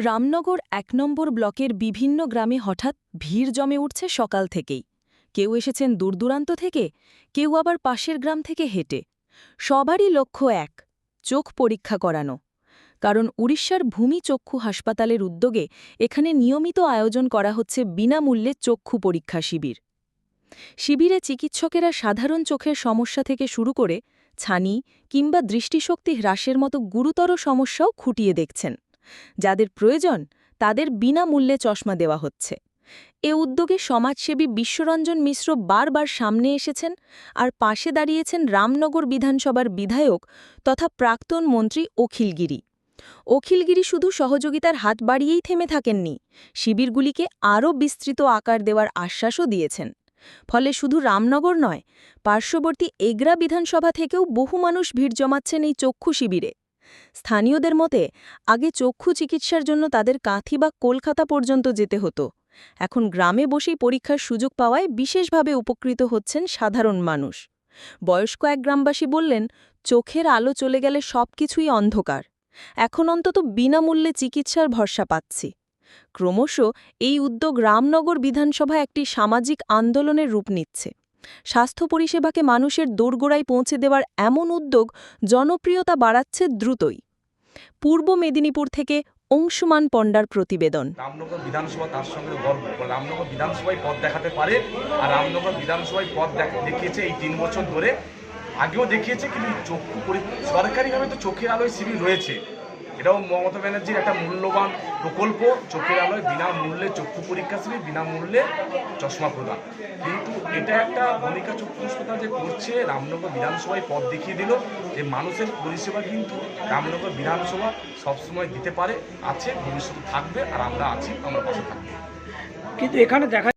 রামনগর এক নম্বর ব্লকের বিভিন্ন গ্রামে হঠাৎ ভিড় জমে উঠছে সকাল থেকেই। কেউ এসেছেন দূরদূরান্ত থেকে, কেউ আবার পাশের গ্রাম থেকে হেঁটে। সবারই লক্ষ্য এক, চোখ পরীক্ষা করানো। কারণ উড়িষ্যার ভূমি চক্ষু হাসপাতালের উদ্যোগে এখানে নিয়মিত আয়োজন করা হচ্ছে বিনামূল্যে চক্ষু পরীক্ষা শিবির। শিবিরে চিকিৎসকেরা সাধারণ চোখের সমস্যা থেকে শুরু করে ছানি কিংবা দৃষ্টিশক্তি হ্রাসের মতো গুরুতর সমস্যাও খুঁটিয়ে দেখছেন। যাদের প্রয়োজন তাদের বিনামূল্যে চশমা দেওয়া হচ্ছে। এ উদ্যোগে সমাজসেবী বিশ্বরঞ্জন মিশ্র বারবার সামনে এসেছেন আর পাশে দাঁড়িয়েছেন রামনগর বিধানসভার বিধায়ক তথা প্রাক্তন মন্ত্রী অখিলগিরি। অখিলগিরি শুধু সহযোগিতার হাত বাড়িয়েই থেমে থাকেননি, শিবিরগুলিকে আরও বিস্তৃত আকার দেওয়ার আশ্বাসও দিয়েছেন। ফলে শুধু রামনগর নয়, পার্শ্ববর্তী এগরা বিধানসভা থেকেও বহু মানুষ ভিড় জমাচ্ছেন এই চক্ষু শিবিরে। স্থানীয়দের মতে, আগে চক্ষু চিকিৎসার জন্য তাদের কাঁথি বা কলকাতা পর্যন্ত যেতে হতো। এখন গ্রামে বসেই পরীক্ষার সুযোগ পাওয়ায় বিশেষভাবে উপকৃত হচ্ছেন সাধারণ মানুষ। বয়স্ক এক গ্রামবাসী বললেন, চোখের আলো চলে গেলে সবকিছুই অন্ধকার। এখন অন্তত বিনামূল্যে চিকিৎসার ভরসা পাচ্ছি। ক্রমশ এই উদ্যোগ রামনগর বিধানসভা একটি সামাজিক আন্দোলনের রূপ নিচ্ছে। স্বাস্থ্য পরিষেবাকে মানুষের দোরগোড়ায় পৌঁছে দেওয়ার এমন উদ্যোগ জনপ্রিয়তা বাড়াচ্ছে দ্রুতই। পূর্ব মেদিনীপুর থেকে অংশুমান পণ্ডার প্রতিবেদন। রামনগর বিধানসভা তার সঙ্গে গর্ব। রামনগর বিধানসভায় পথ দেখাতে পারে আর রামনগর বিধানসভায় পথ দেখিয়েছে এই তিন বছর ধরে। আগেও দেখিয়েছে, কিন্তু চক্ষু সরকারিভাবে তো চোখের আলোয় শিবির রয়েছে। এটাও মমতা ব্যানার্জির একটা মূল্যবান প্রকল্প। চোখের আলোয় বিনামূল্যে চক্ষু পরীক্ষা শিবির, বিনামূল্যে চশমা প্রদান। কিন্তু এটা একটা ভূমিকা চক্ষু হাসপাতাল যে করছে, রামনগর বিধানসভায় পথ দেখিয়ে দিল যে মানুষের পরিষেবা কিন্তু রামনগর বিধানসভা সবসময় দিতে পারে, আছে, ভবিষ্যতে থাকবে, আর আমরা আছি, আমরা পাশে থাকব। কিন্তু এখানে দেখা